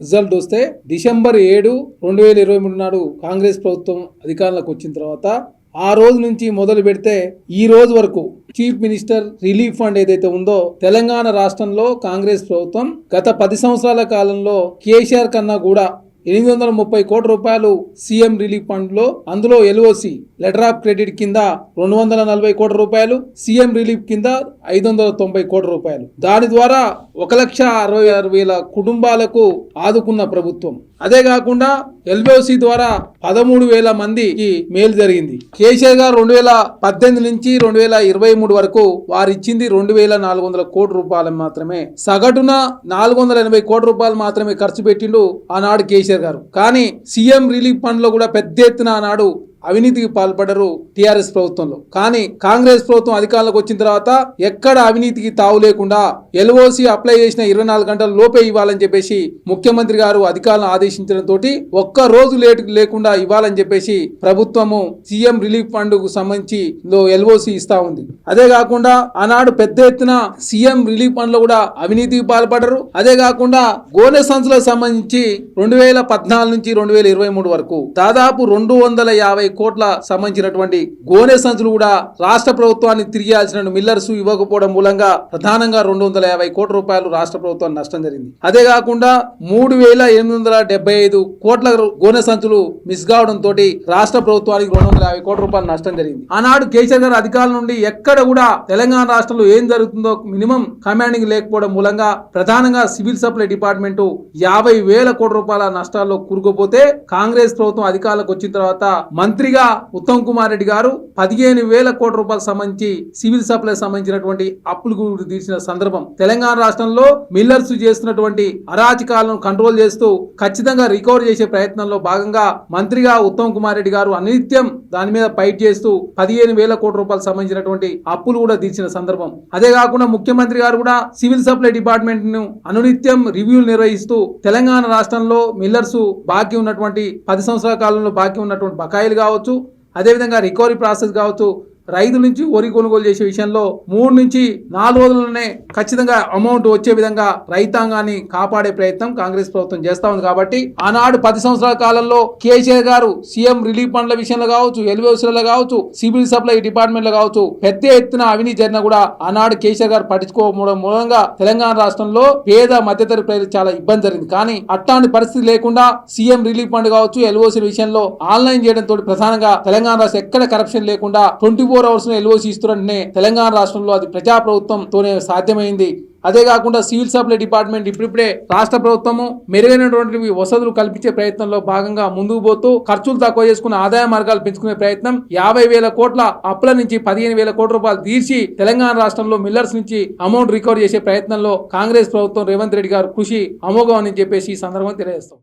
Result వస్తే December ఏడు రెండు వేల ఇరవై మూడు నాడు కాంగ్రెస్ ప్రభుత్వం అధికారంలోకి వచ్చిన తర్వాత ఆ రోజు నుంచి మొదలు పెడితే ఈ రోజు వరకు చీఫ్ మినిస్టర్ రిలీఫ్ ఫండ్ ఏదైతే ఉందో తెలంగాణ రాష్ట్రంలో కాంగ్రెస్ ప్రభుత్వం గత పది సంవత్సరాల కాలంలో కేసీఆర్ కన్నా కూడా ఎనిమిది వందల ముప్పై కోట్ల రూపాయలు సీఎం రిలీఫ్ ఫండ్లో అందులో ఎల్ఓసి లెటర్ ఆఫ్ క్రెడిట్ కింద రెండు వందల నలభై కోట్ల రూపాయలు సీఎం రిలీఫ్ కింద ఐదు వందల తొంభై కోట్ల రూపాయలు. దాని ద్వారా ఒక లక్ష అరవై ఆరు వేల కుటుంబాలకు ఆదుకున్న ప్రభుత్వం. అదే కాకుండా ఎల్ఓసి ద్వారా పదమూడు వేల మందికి మేలు జరిగింది. కేసీఆర్ గారు రెండు వేల పద్దెనిమిది నుంచి రెండు వేల ఇరవై మూడు వరకు వారు ఇచ్చింది రెండు వేల నాలుగు వందల కోట్ల రూపాయలు మాత్రమే. సగటున నాలుగు వందల ఎనభై కోట్ల రూపాయలు మాత్రమే ఖర్చు పెట్టిండు ఆనాడు కేసీఆర్ గారు. కానీ సీఎం రిలీఫ్ ఫండ్లో కూడా పెద్ద ఎత్తున ఆనాడు అవినీతికి పాల్పడరు టీఆర్ఎస్ ప్రభుత్వంలో. కానీ కాంగ్రెస్ ప్రభుత్వం అధికారంలోకి వచ్చిన తర్వాత ఎక్కడ అవినీతికి తావు లేకుండా ఎల్ఓసి అప్లై చేసిన ఇరవై నాలుగు గంటల లోపే ఇవ్వాలని చెప్పేసి ముఖ్యమంత్రి గారు అధికారులను ఆదేశించడంతో ఒక్క రోజు లేటు లేకుండా ఇవ్వాలని చెప్పేసి ప్రభుత్వము సీఎం రిలీఫ్ ఫండ్కు సంబంధించి ఎల్ఓసి ఇస్తా ఉంది. అదే కాకుండా ఆనాడు పెద్ద ఎత్తున సీఎం రిలీఫ్ ఫండ్లో కూడా అవినీతికి పాల్పడరు. అదే కాకుండా గోనె సంచులకు సంబంధించి రెండు వేల పద్నాలుగు నుంచి రెండు వేల ఇరవై మూడు వరకు దాదాపు రెండు వందల యాభై కోట్ల సంబంధించినటువంటి గోనె సంచులు కూడా రాష్ట్ర ప్రభుత్వాన్ని తిరిగి మిల్లర్స్ ఇవ్వకపోవడం మూలంగా ప్రధానంగా రెండు వందల యాభై కోట్ల రూపాయలు రాష్ట్ర ప్రభుత్వానికి నష్టం జరిగింది. అదే కాకుండా మూడు వేల ఎనిమిది వందల డెబ్బై ఐదు కోట్ల గోనె సంచులు మిస్ కావడం తోటి రాష్ట్ర ప్రభుత్వానికి రెండు వందల యాభై కోట్ల రూపాయలు నష్టం జరిగింది. ఆనాడు కేసీఆర్ గారు అధికారుల నుండి ఎక్కడ కూడా తెలంగాణ రాష్ట్రంలో ఏం జరుగుతుందో మినిమం కమాండింగ్ లేకపోవడం మూలంగా ప్రధానంగా సివిల్ సప్లై డిపార్ట్మెంట్ యాభై వేల కోట్ల రూపాయల నష్టాల్లో కూరుకుపోతే కాంగ్రెస్ ప్రభుత్వం అధికారులకు వచ్చిన తర్వాత మంత్రి మంత్రిగా ఉత్తమ్ కుమార్ రెడ్డి గారు పదిహేను వేల కోట్ల రూపాయలకు సంబంధించి సివిల్ సప్లై సంబంధించినటువంటి అప్పులు కూడా తీర్చిన సందర్భం తెలంగాణ రాష్ట్రంలో మిల్లర్స్ చేస్తున్నటువంటి అరాచకాలను కంట్రోల్ చేస్తూ ఖచ్చితంగా రికవర్ చేసే ప్రయత్నంలో భాగంగా మంత్రిగా ఉత్తమ్ కుమార్ రెడ్డి గారు అనిత్యం దాని మీద ఫైట్ చేస్తూ పదిహేను వేల కోట్ల రూపాయలకు సంబంధించినటువంటి అప్పులు కూడా తీర్చిన సందర్భం. అదే కాకుండా ముఖ్యమంత్రి గారు కూడా సివిల్ సప్లై డిపార్ట్మెంట్ను అనునిత్యం రివ్యూలు నిర్వహిస్తూ తెలంగాణ రాష్ట్రంలో మిల్లర్స్ బాకీ ఉన్నటువంటి పది సంవత్సరాల కాలంలో బాకీ ఉన్నటువంటి బకాయిలు కావచ్చు అదేవిధంగా రికవరీ ప్రాసెస్ కావచ్చు రైతుల నుంచి వరి కొనుగోలు చేసే విషయంలో మూడు నుంచి నాలుగు రోజుల్లోనే ఖచ్చితంగా అమౌంట్ వచ్చే విధంగా రైతాంగాన్ని కాపాడే ప్రయత్నం కాంగ్రెస్ ప్రభుత్వం చేస్తా ఉంది కాబట్టి ఆనాడు పది సంవత్సరాల కాలంలో కేసీఆర్ గారు సీఎం రిలీఫ్ ఫండ్ల విషయంలో కావచ్చు ఎల్ఓసీలలో కావచ్చు సివిల్ సప్లై డిపార్ట్మెంట్లో కావచ్చు పెద్ద ఎత్తున అవినీతి జరిగినా కూడా ఆనాడు కేసీఆర్ గారు పట్టించుకోవడం మూలంగా తెలంగాణ రాష్ట్రంలో పేద మధ్యతరగతి ప్రజలు చాలా ఇబ్బంది జరిగింది. కానీ అట్లాంటి పరిస్థితి లేకుండా సీఎం రిలీఫ్ ఫండ్ కావచ్చు ఎల్వోసీల విషయంలో ఆన్లైన్ చేయడంతో ప్రధానంగా తెలంగాణ రాష్ట్రం ఎక్కడ కరప్షన్ లేకుండా ట్వంటీ ఫోర్ అవర్స్ ఎల్ఓసి ఇస్తున్నట్టునే తెలంగాణ రాష్ట్రంలో అది ప్రజాప్రభుత్వంతోనే సాధ్యమైంది. అదే కాకుండా సివిల్ సప్లై డిపార్ట్మెంట్ ఇప్పుడిప్పుడే రాష్ట్ర ప్రభుత్వము మెరుగైనటువంటి వసతులు కల్పించే ప్రయత్నంలో భాగంగా ముందుకు పోతూ ఖర్చులు తక్కువ చేసుకున్న ఆదాయ మార్గాలు పెంచుకునే ప్రయత్నం యాభై వేల కోట్ల అప్పుల నుంచి పదిహేను వేల కోట్ల రూపాయలు తీర్చి తెలంగాణ రాష్ట్రంలో మిల్లర్స్ నుంచి అమౌంట్ రికవర్ చేసే ప్రయత్నంలో కాంగ్రెస్ ప్రభుత్వం రేవంత్ రెడ్డి గారు కృషి అమోఘం అని చెప్పేసి ఈ సందర్భంగా తెలియజేస్తాం.